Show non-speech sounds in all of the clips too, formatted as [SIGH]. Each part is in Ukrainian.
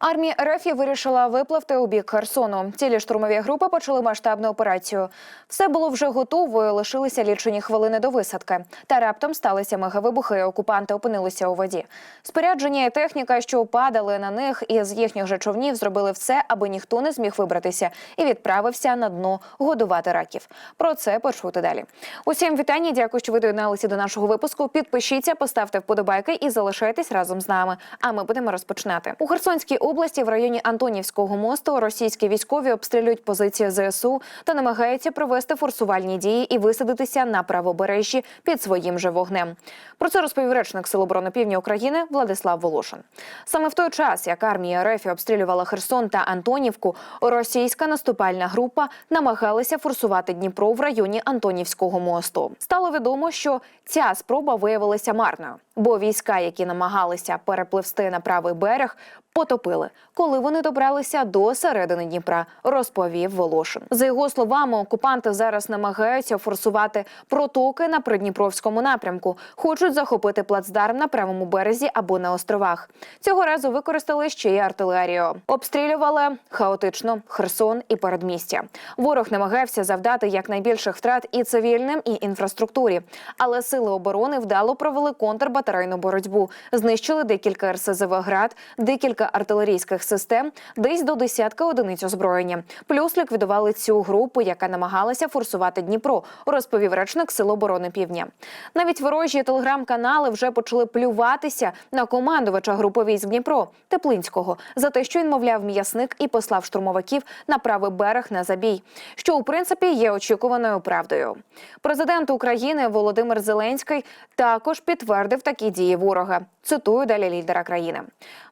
Армія РФ вирішила випливти у бік Херсону. Цілі штурмові групи почали масштабну операцію. Все було вже готово, лишилися лічені хвилини до висадки. Та раптом сталися мегавибухи. і Окупанти опинилися у воді. Спорядження і техніка, що падали на них із їхніх же човнів, зробили все, аби ніхто не зміг вибратися і відправився на дно годувати раків. Про це почути далі. Усім вітання. Дякую, що ви доєдналися до нашого випуску. Підпишіться, поставте вподобайки і залишайтесь разом з нами. А ми будемо розпочинати у Херсонській області в районі Антонівського мосту російські військові обстрілюють позиції ЗСУ та намагаються провести форсувальні дії і висадитися на правобережжі під своїм же вогнем. Про це розповів речник Сил оборони Півдня України Владислав Волошин. Саме в той час, як армія РФ обстрілювала Херсон та Антонівку, російська наступальна група намагалася форсувати Дніпро в районі Антонівського мосту. Стало відомо, що ця спроба виявилася марною, бо війська, які намагалися перепливсти на правий берег, потопили, коли вони добралися до середини Дніпра, розповів Волошин. За його словами, окупанти зараз намагаються форсувати протоки на придніпровському напрямку, хочуть захопити плацдарм на правому березі або на островах. Цього разу використали ще й артилерію. Обстрілювали хаотично Херсон і передмістя. Ворог намагався завдати якнайбільших втрат і цивільним, і інфраструктурі. Але сили оборони вдало провели контрбатарейну боротьбу, знищили декілька РСЗВ град, декілька артилерійських систем, десь до десятка одиниць озброєння. Плюс ліквідували цю групу, яка намагалася форсувати Дніпро, розповів речник Сил оборони Півдня. Навіть ворожі телеграм-канали вже почали плюватися на командувача групи військ Дніпро Теплинського за те, що він мовляв м'ясник і послав штурмовиків на правий берег на забій, що у принципі є очікуваною правдою. Президент України Володимир Зеленський також підтвердив такі дії ворога. Цитую далі лідера країни.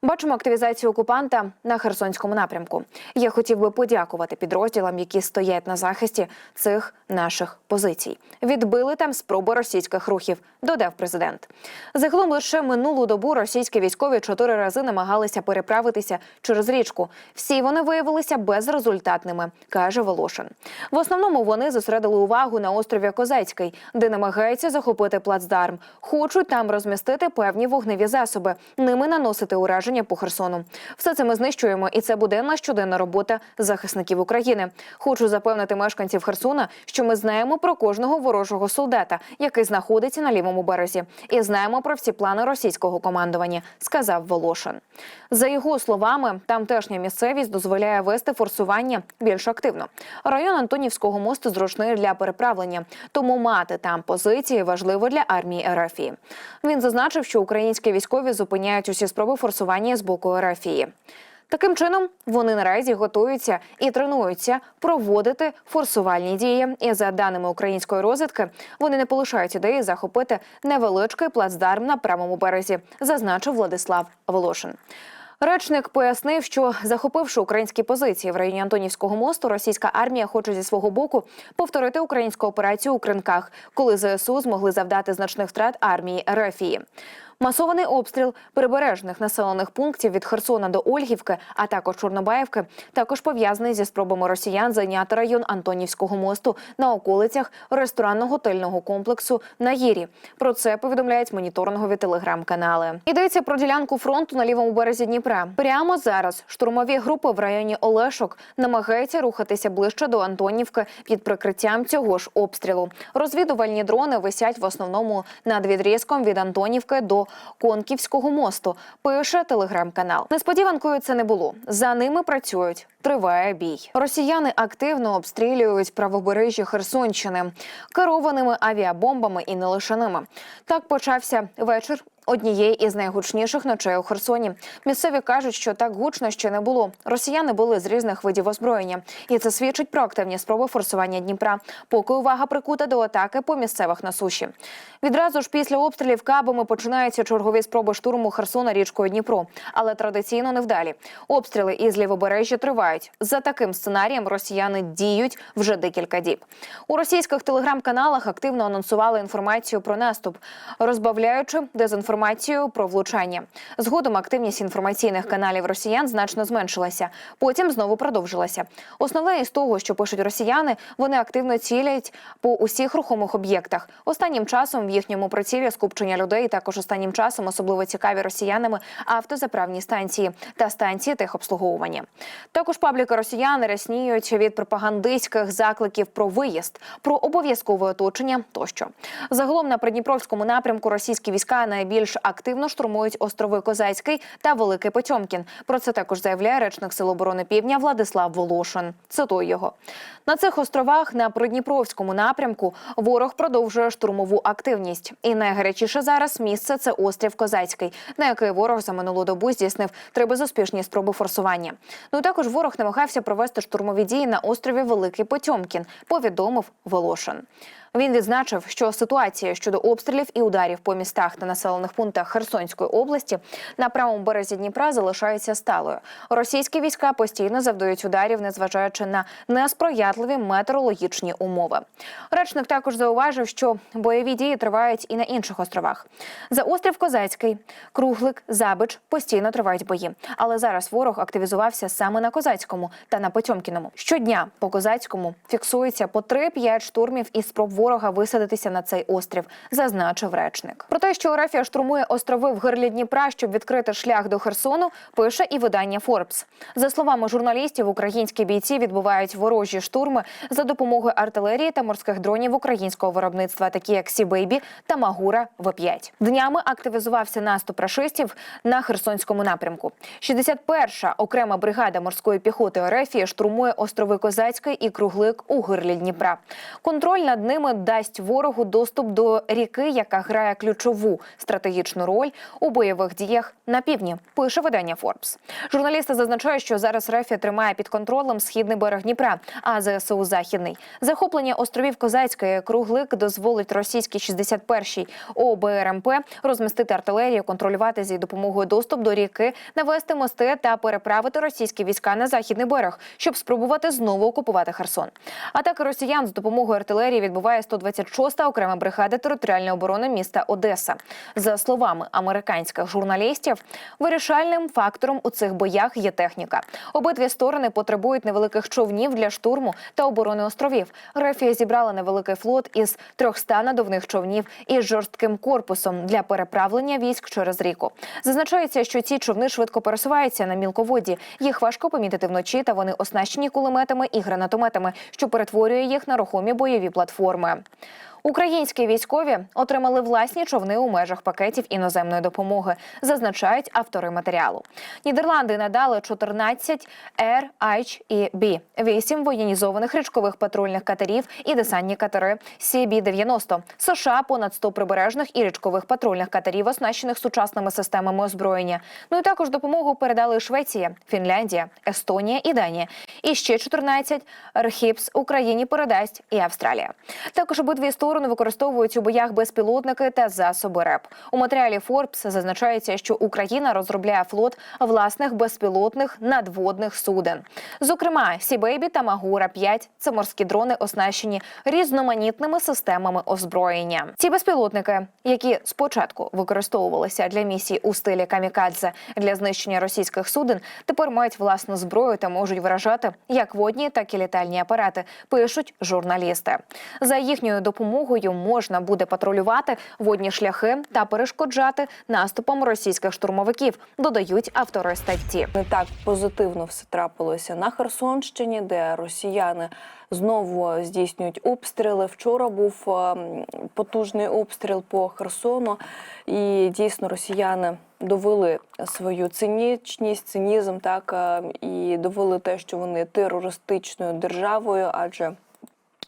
Бачимо активізацію окупанта на Херсонському напрямку. Я хотів би подякувати підрозділам, які стоять на захисті цих наших позицій. Відбили там спроби російських рухів, додав президент. Загалом лише минулу добу російські військові чотири рази намагалися переправитися через річку. Всі вони виявилися безрезультатними, каже Волошин. В основному вони зосередили увагу на острові Козацький, де намагаються захопити плацдарм. Хочуть там розмістити певні вогневі засоби, ними наносити ураження по Херсону. Все це ми знищуємо, і це буденна щоденна робота захисників України. Хочу запевнити мешканців Херсона, що ми знаємо про кожного ворожого солдата, який знаходиться на лівому березі, і знаємо про всі плани російського командування, сказав Волошин. За його словами, тамтешня місцевість дозволяє вести форсування більш активно. Район Антонівського мосту зручний для переправлення, тому мати там позиції важливо для армії Ерафії. Він зазначив, що українські військові зупиняють усі спроби форсування з боку Ерафії. Таким чином, вони наразі готуються і тренуються проводити форсувальні дії. І за даними української розвідки, вони не полишають ідеї захопити невеличкий плацдарм на правому березі, зазначив Владислав Волошин. Речник пояснив, що захопивши українські позиції в районі Антонівського мосту, російська армія хоче зі свого боку повторити українську операцію у кринках, коли ЗСУ змогли завдати значних втрат армії Рефії. Масований обстріл прибережних населених пунктів від Херсона до Ольгівки, а також Чорнобаївки, також пов'язаний зі спробами росіян зайняти район Антонівського мосту на околицях ресторанно-готельного комплексу на Гірі. Про це повідомляють моніторингові телеграм-канали. Йдеться про ділянку фронту на лівому березі Дніпра. Прямо зараз штурмові групи в районі Олешок намагаються рухатися ближче до Антонівки під прикриттям цього ж обстрілу. Розвідувальні дрони висять в основному над відрізком від Антонівки до Конківського мосту. Пише телеграм-канал. Несподіванкою це не було. За ними працюють. Триває бій. Росіяни активно обстрілюють правобережжя Херсонщини керованими авіабомбами і не лише ними. Так почався вечір. Однієї із найгучніших ночей у Херсоні. Місцеві кажуть, що так гучно ще не було. Росіяни були з різних видів озброєння, і це свідчить про активні спроби форсування Дніпра. Поки увага прикута до атаки по місцевих на суші. Відразу ж після обстрілів кабами починаються чергові спроби штурму Херсона річкою Дніпро, але традиційно невдалі. Обстріли із лівобережжя тривають. За таким сценарієм росіяни діють вже декілька діб. У російських телеграм-каналах активно анонсували інформацію про наступ, розбавляючи дезінформацію інформацію про влучання. Згодом активність інформаційних каналів росіян значно зменшилася. Потім знову продовжилася. Основне із того, що пишуть росіяни, вони активно цілять по усіх рухомих об'єктах. Останнім часом в їхньому прицілі скупчення людей. Також останнім часом особливо цікаві росіянами автозаправні станції та станції техобслуговування. Також пабліки росіян рясніють від пропагандистських закликів про виїзд, про обов'язкове оточення тощо. Загалом на Придніпровському напрямку російські війська найбільш активно штурмують острови Козацький та Великий Потьомкін. Про це також заявляє речник Сил оборони Півдня Владислав Волошин. Цитую його на цих островах на Придніпровському напрямку. Ворог продовжує штурмову активність, і найгарячіше зараз місце це острів Козацький, на який ворог за минулу добу здійснив три безуспішні спроби форсування. Ну також ворог намагався провести штурмові дії на острові Великий Потьомкін. Повідомив Волошин. Він відзначив, що ситуація щодо обстрілів і ударів по містах та населених пунктах Херсонської області на правому березі Дніпра залишається сталою. Російські війська постійно завдають ударів, незважаючи на несприятливі метеорологічні умови. Речник також зауважив, що бойові дії тривають і на інших островах. За острів Козацький, Круглик, Забич постійно тривають бої. Але зараз ворог активізувався саме на Козацькому та на Потьомкіному. Щодня по Козацькому фіксується по 3-5 штурмів і спроб ворога висадитися на цей острів, зазначив речник. Про те, що Орефія штурмує острови в гирлі Дніпра, щоб відкрити шлях до Херсону, пише і видання Форбс. За словами журналістів, українські бійці відбувають ворожі штурми за допомогою артилерії та морських дронів українського виробництва, такі як Сі-Бейбі та Магура В5. Днями активізувався наступ рашистів на Херсонському напрямку. 61-ша окрема бригада морської піхоти Орефії штурмує острови Козацький і Круглик у гирлі Дніпра. Контроль над ними дасть ворогу доступ до ріки, яка грає ключову стратегічну роль у бойових діях на півдні. Пише видання Форбс. Журналісти зазначають, що зараз Рефія тримає під контролем східний берег Дніпра, а ЗСУ західний. Захоплення островів Козацької Круглик дозволить російській 61-й ОБРМП розмістити артилерію, контролювати зі допомогою доступ до ріки, навести мости та переправити російські війська на західний берег, щоб спробувати знову окупувати Херсон. Атаки росіян з допомогою артилерії відбуває 126-та окрема бригада територіальної оборони міста Одеса. За словами американських журналістів, вирішальним фактором у цих боях є техніка. Обидві сторони потребують невеликих човнів для штурму та оборони островів. Рефія зібрала невеликий флот із 300 надувних човнів із жорстким корпусом для переправлення військ через ріку. Зазначається, що ці човни швидко пересуваються на мілководді. Їх важко помітити вночі, та вони оснащені кулеметами і гранатометами, що перетворює їх на рухомі бойові платформи саме. Українські військові отримали власні човни у межах пакетів іноземної допомоги, зазначають автори матеріалу. Нідерланди надали 14 Air, H і B, 8 воєнізованих річкових патрульних катерів і десантні катери CB-90. США понад 100 прибережних і річкових патрульних катерів, оснащених сучасними системами озброєння. Ну і також допомогу передали Швеція, Фінляндія, Естонія і Данія. І ще 14 Рхіпс Україні передасть і Австралія. Також обидві сторони використовують у боях безпілотники та засоби РЕП. У матеріалі Forbes зазначається, що Україна розробляє флот власних безпілотних надводних суден. Зокрема, Сібейбі та Магура 5 це морські дрони, оснащені різноманітними системами озброєння. Ці безпілотники, які спочатку використовувалися для місій у стилі камікадзе для знищення російських суден, тепер мають власну зброю та можуть виражати як водні, так і літальні апарати. Пишуть журналісти. За їхньою допомогою можна буде патрулювати водні шляхи та перешкоджати наступам російських штурмовиків. Додають автори статті. Не так позитивно все трапилося на Херсонщині, де росіяни знову здійснюють обстріли. Вчора був ем, потужний обстріл по Херсону, і дійсно росіяни довели свою цинічність, цинізм, так е, і довели те, що вони терористичною державою, адже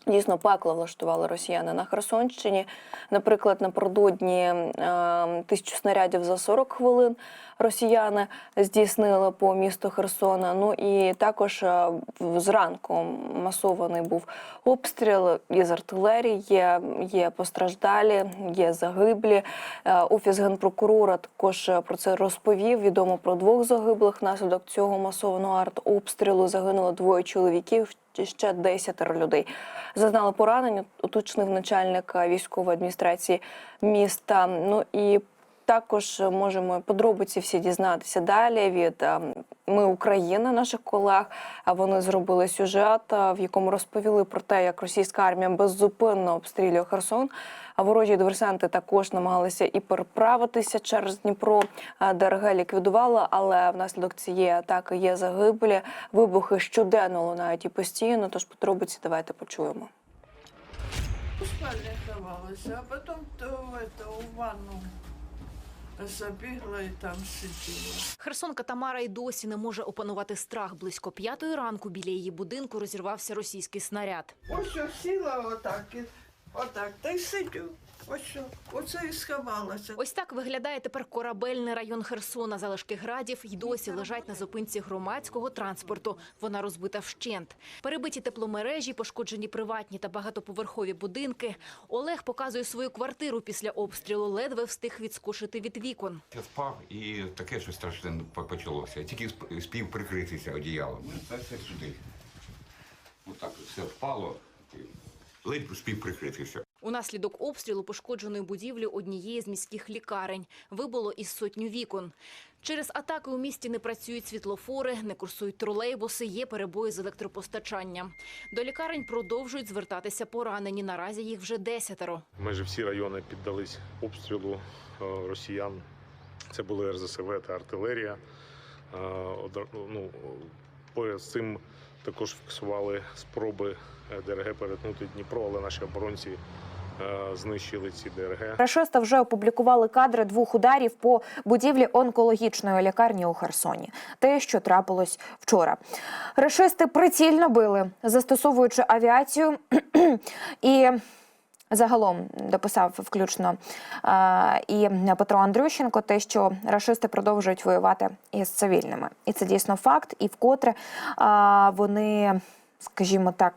Дійсно, пекло влаштували росіяни на Херсонщині. Наприклад, напередодні е, тисячу снарядів за 40 хвилин росіяни здійснили по місту Херсона. Ну і також е, зранку масований був обстріл із артилерії. Є, постраждалі, є загиблі. Е, Офіс генпрокурора також е, про це розповів. Відомо про двох загиблих внаслідок цього масованого артобстрілу. Загинуло двоє чоловіків. Ще 10 людей зазнали поранень, уточнив начальник військової адміністрації міста. Ну і також можемо подробиці всі дізнатися далі від е, Ми Україна, наших колег. А вони зробили сюжет, е, в якому розповіли про те, як російська армія беззупинно обстрілює Херсон. А ворожі диверсанти також намагалися і переправитися через Дніпро. Е, ДРГ ліквідувала, але внаслідок цієї атаки є загиблі. Вибухи щоденно лунають і постійно. Тож подробиці давайте почуємо. В спальне ховалася, а потім то в, у ванну забігла і там сиділа. Херсонка Тамара й досі не може опанувати страх. Близько п'ятої ранку біля її будинку розірвався російський снаряд. Ось що сіла отак, і, отак, та й сидю. Ось що, оце і сховалася. Ось так виглядає тепер корабельний район Херсона. Залишки градів й досі лежать на зупинці громадського транспорту. Вона розбита вщент. Перебиті тепломережі, пошкоджені приватні та багатоповерхові будинки. Олег показує свою квартиру після обстрілу. Ледве встиг відскушити від вікон. Я спав і таке щось страшне почалося. Я тільки сп- спів прикритися одіялом. Це все сюди. Отак все впало. Ледь спів прикритися. Унаслідок обстрілу пошкодженої будівлі однієї з міських лікарень вибуло із сотню вікон. Через атаки у місті не працюють світлофори, не курсують тролейбуси, є перебої з електропостачанням. До лікарень продовжують звертатися поранені. Наразі їх вже десятеро. Майже всі райони піддались обстрілу е, росіян. Це були РЗСВ та артилерія. Е, Ну, поряд з цим також фіксували спроби е, ДРГ перетнути Дніпро, але наші оборонці знищили ці ДРГ. Рашисти вже опублікували кадри двох ударів по будівлі онкологічної лікарні у Херсоні. Те, що трапилось вчора. Рашисти прицільно били, застосовуючи авіацію [CLEARS THROAT] і. Загалом дописав включно е, і Петро Андрющенко, те, що рашисти продовжують воювати із цивільними, і це дійсно факт. І вкотре е, вони, скажімо так,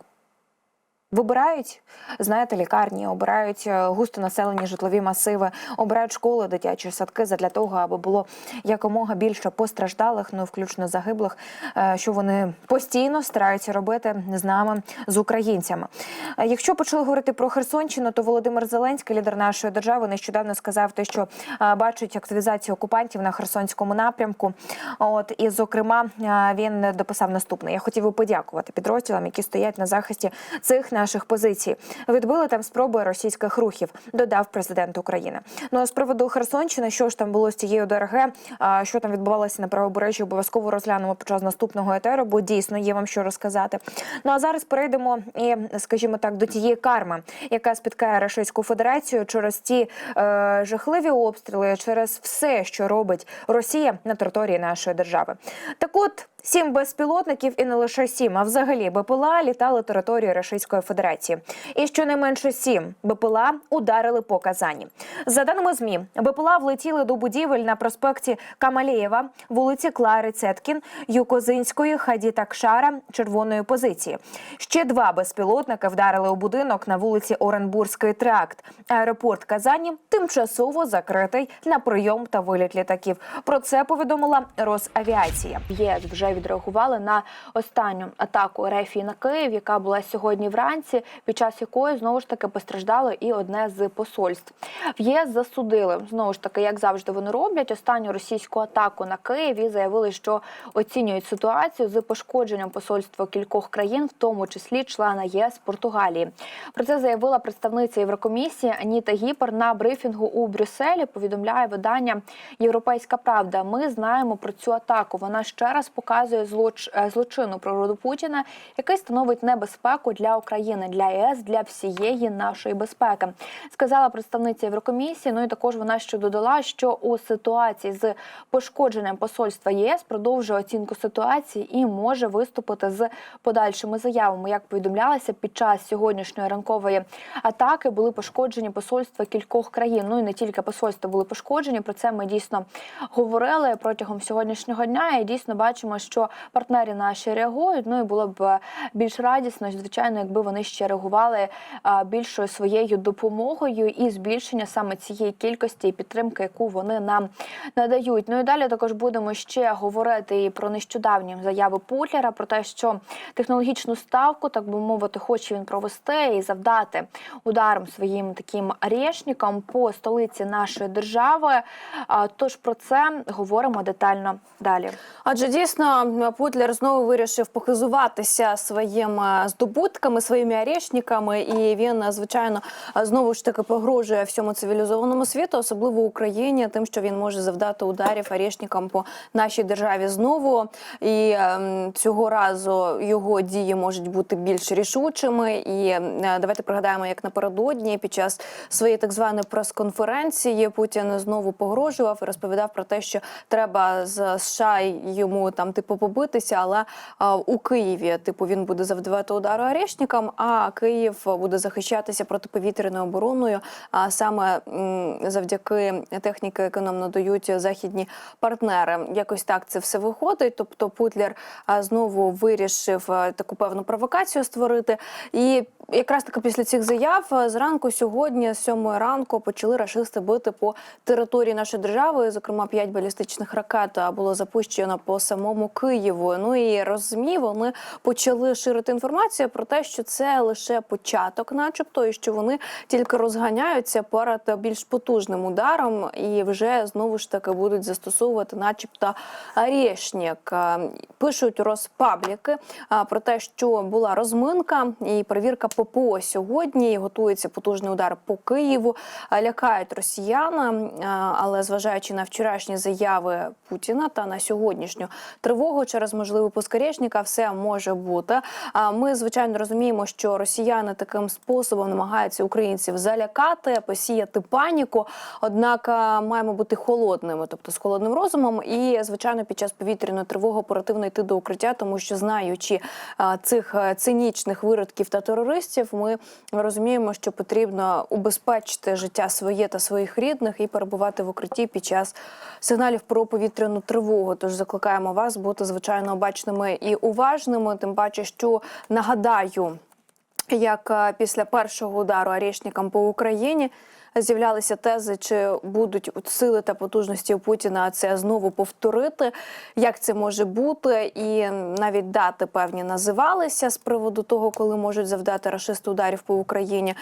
Вибирають, знаєте, лікарні, обирають е, густонаселені житлові масиви, обирають школи, дитячі садки задля того, аби було якомога більше постраждалих, ну включно загиблих, е, що вони постійно стараються робити з нами, з українцями. Е, Якщо почали говорити про Херсонщину, то Володимир Зеленський, лідер нашої держави, нещодавно сказав те, що бачить активізацію окупантів на Херсонському напрямку. От і зокрема він дописав наступне: я хотів би подякувати підрозділам, які стоять на захисті цих наших позицій. Відбили там спроби російських рухів, додав президент України. Ну а з приводу Херсонщини, що ж там було з цією ДРГ, що там відбувалося на правобережжі, обов'язково розглянемо під час наступного етеру, бо дійсно є вам що розказати. Ну а зараз перейдемо і, скажімо так, до тієї карми, яка спіткає Російську Федерацію через ті е, жахливі обстріли, через все, що робить Росія на території нашої держави. Так от. Сім безпілотників і не лише сім, а взагалі БПЛА літали територією Російської Федерації. І щонайменше сім БПЛА ударили по Казані. За даними ЗМІ, БПЛА влетіли до будівель на проспекті Камалєєва, вулиці Клари Цеткін, Юкозинської, Хаді Такшара, червоної позиції. Ще два безпілотники вдарили у будинок на вулиці Оренбурзький тракт. Аеропорт Казані тимчасово закритий на прийом та виліт літаків. Про це повідомила Росавіація. ЄС вже відреагували на останню атаку Рефії на Київ, яка була сьогодні вранці, під час якої знову ж таки постраждало і одне з посольств. В ЄС засудили знову ж таки, як завжди вони роблять останню російську атаку на Київ і заявили, що оцінюють ситуацію з пошкодженням посольства кількох країн, в тому числі члена ЄС Португалії. Про це заявила представниця Єврокомісії Аніта Гіпер на брифінгу у Брюсселі. Повідомляє видання Європейська Правда. Ми знаємо про цю атаку. Вона ще раз показує злоч... е, злочинну природу Путіна, який становить небезпеку для України, для ЄС, для всієї нашої безпеки. Сказала представниця Єврокомісії. Ну і також вона ще додала, що у ситуації з пошкодженням посольства ЄС продовжує оцінку ситуації і може виступити з подальшими заявами. Як повідомлялося, під час сьогоднішньої ранкової атаки були пошкоджені посольства кількох країн. Ну і не тільки посольства були пошкоджені. Про це ми дійсно говорили протягом сьогоднішнього дня. І дійсно бачимо, що що партнери наші реагують. Ну і було б е, більш радісно, звичайно, якби вони ще реагували е, більшою своєю допомогою і збільшення саме цієї кількості і підтримки, яку вони нам надають. Ну і далі також будемо ще говорити і про нещодавні заяви Путлера про те, що технологічну ставку, так би мовити, хоче він провести і завдати ударом своїм таким арешникам по столиці нашої держави. Тож про це говоримо детально далі. Адже дійсно Путлер знову вирішив похизуватися своїми здобутками, своїми арешниками, і він, е, звичайно, е, знову ж таки погрожує всьому цивілізованому світу, особливо Україні, тим, що він може завдати ударів арешникам по нашій державі знову. І ем, цього разу його дії можуть бути більш рішучими. І е, давайте пригадаємо, як напередодні під час своєї так званої прес-конференції Путін знову погрожував і розповідав про те, що треба з США йому там типу побитися, але а, у Києві типу він буде завдавати удару арешникам, а Київ буде захищатися протиповітряною обороною. А саме м, завдяки техніки, яку нам надають західні партнери. Якось так це все виходить. Тобто Путлер а, знову вирішив а, таку певну провокацію створити. І якраз таки після цих заяв зранку сьогодні, з сьомої ранку, почали рашисти бити по території нашої держави. Зокрема, п'ять балістичних ракет було запущено по самому Києву. Ну і розумі, вони почали ширити інформацію про те, що це лише початок, начебто, і що вони тільки розганяються перед більш потужним ударом, і вже знову ж таки будуть застосовувати, начебто, арешник. Е, Пишуть розпабліки про те, що була розминка і перевірка ППО сьогодні. Готується потужний удар по Києву. Лякають росіян, але зважаючи на вчорашні заяви Путіна та на сьогоднішню тривогу через можливий поскарешника, все може бути. А ми звичайно розуміємо, що росіяни таким способом намагаються українців залякати, посіяти паніку. Однак маємо бути холодними, тобто з холодним розумом, і звичайно, під час повітряної тривоги оперативно йти до укриття, тому що знаючи цих цинічних виродків та терористів, ми розуміємо, що потрібно убезпечити життя своє та своїх рідних і перебувати в укритті під час сигналів про повітряну тривогу. Тож закликаємо вас бути звичайно обачними і уважними. Тим паче, що нагадаю, як е, після першого удару арішникам по Україні з'являлися тези, чи будуть сили та потужності Путіна це знову повторити, як це може бути, і навіть дати певні називалися з приводу того, коли можуть завдати рашисти ударів по Україні.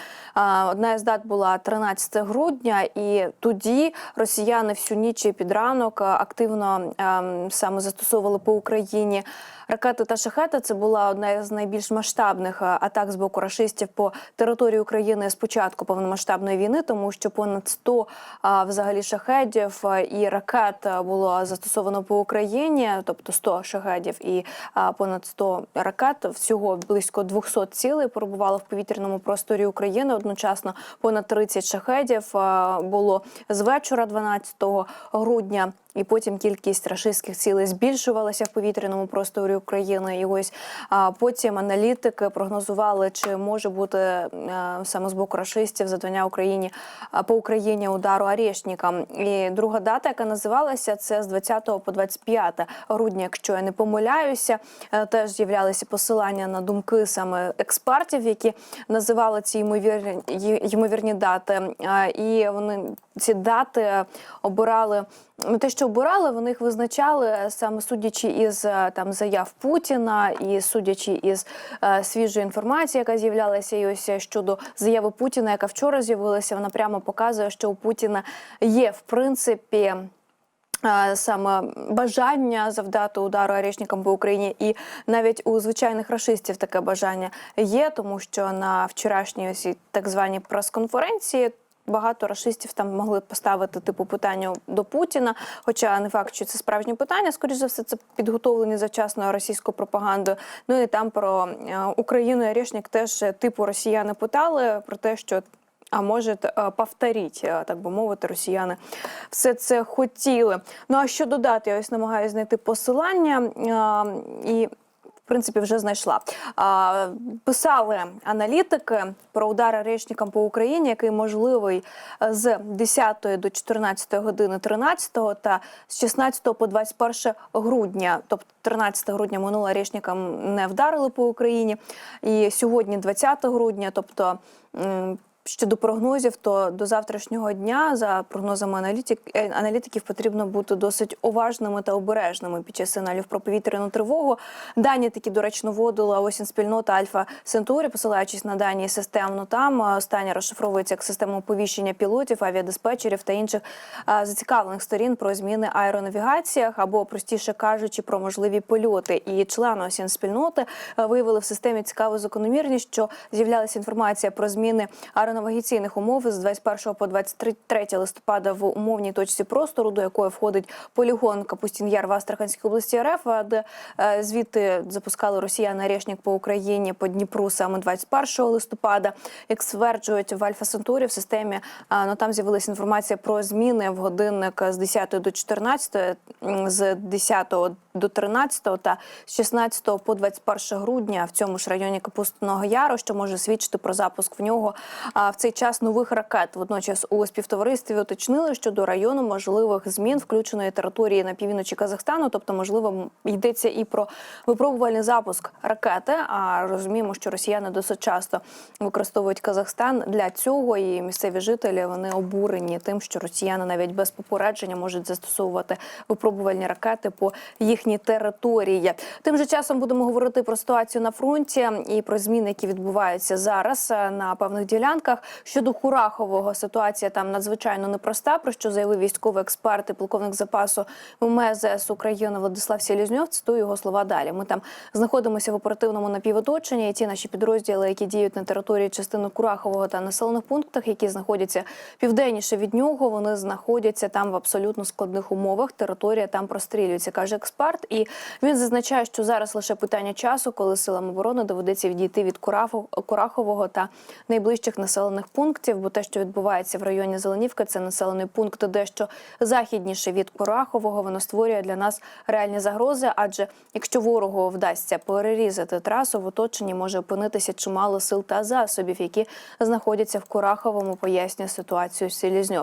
Одна із дат була 13 грудня, і тоді росіяни всю ніч і під ранок активно ем, саме застосовували по Україні. Ракети та шахети це була одна з найбільш масштабних е, атак з боку рашистів по території України з початку повномасштабної війни, тому що понад 100 а, взагалі шахедів е, і ракет е, було застосовано по Україні, тобто 100 шахедів і понад 100 ракет. Всього близько 200 цілей перебувало в повітряному просторі України. Одночасно понад 30 шахедів було з вечора 12 грудня. І потім кількість рашистських цілей збільшувалася в повітряному просторі України. І ось а потім аналітики прогнозували, чи може бути е, саме з боку рашистів завдання Україні по Україні удару арешникам. І друга дата, яка називалася, це з 20 по 25 грудня, якщо я не помиляюся, Е, теж з'являлися посилання на думки саме експертів, які називали ці ймовірні ймовірні дати. А, І вони ці дати обирали. Те, що обирали, вони їх визначали саме судячи із е, там заяв Путіна і судячи із е, свіжої інформації, яка з'являлася, і ось е, щодо заяви Путіна, яка вчора з'явилася, вона прямо показує, що у Путіна є в принципі. е, Саме бажання завдати удару арешникам по Україні, і навіть у звичайних рашистів таке бажання є, тому що на вчорашній ось так званій прес-конференції багато рашистів там могли поставити типу питання до Путіна. Хоча не факт, що це справжні питання, скоріш за все, це підготовлені завчасно російською пропагандою. Ну і там про е, Україну і Арешник теж е, типу росіяни питали про те, що. А може е, повторіть, так би мовити, росіяни все це хотіли. Ну а що додати? Я ось намагаюся знайти посилання і. Принципі вже знайшла. А, писали аналітики про удар арешникам по Україні, який можливий е, з 10 до 14 години 13 та з 16 по 21 грудня. Тобто 13 грудня минуло арешникам не вдарили по Україні. І сьогодні 20 грудня, тобто. Щодо прогнозів, то до завтрашнього дня, за прогнозами аналітик, е, аналітиків, потрібно бути досить уважними та обережними під час сигналів про повітряну тривогу. Дані такі доречно вводила осінь спільнота Альфа Центурі, посилаючись на дані системно там. е, Остання розшифровується як система оповіщення пілотів, авіадиспетчерів та інших е, зацікавлених сторін про зміни аеронавігаціях або простіше кажучи про можливі польоти. І члени осінь спільноти виявили в системі цікаву закономірність, що з'являлася інформація про зміни аеронавігаційних умов з 21 по 23 листопада в умовній точці простору, до якої входить полігон Капустін-Яр в Астраханській області РФ, де е, звідти запускали росіяни решник по Україні по Дніпру саме 21 листопада. Як стверджують в Альфа Центурі в системі, е, ну там з'явилася інформація про зміни в годинник з 10 до 14, з 10 до 13 та з 16 по 21 грудня в цьому ж районі Капустного Яру, що може свідчити про запуск в нього а, в цей час нових ракет. Водночас у співтоваристві уточнили, що до району можливих змін включеної території на півночі Казахстану, тобто, можливо, йдеться і про випробувальний запуск ракети. А розуміємо, що росіяни досить часто використовують Казахстан для цього, і місцеві жителі вони обурені тим, що росіяни навіть без попередження можуть застосовувати випробувальні ракети по їхній території. Тим же часом будемо говорити про ситуацію на фронті і про зміни, які відбуваються зараз е, на певних ділянках. Щодо Курахового ситуація там надзвичайно непроста. Про що заявив військовий експерт і полковник запасу МЗС України Владислав Селізньов. Цитую його слова далі. Ми там знаходимося в оперативному напівоточенні. І ті наші підрозділи, які діють на території частини Курахового та населених пунктах, які знаходяться південніше від нього, вони знаходяться там в абсолютно складних умовах. Територія там прострілюється, каже експерт. І він зазначає, що зараз лише питання часу, коли силам оборони доведеться відійти від Курахового та найближчих населених пунктів. Бо те, що відбувається в районі Зеленівки, це населений пункт дещо західніше від Порахового. Воно створює для нас реальні загрози. Адже якщо ворогу вдасться перерізати трасу, в оточенні може опинитися чимало сил та засобів, які знаходяться в Кураховому, пояснює ситуацію Селізньов.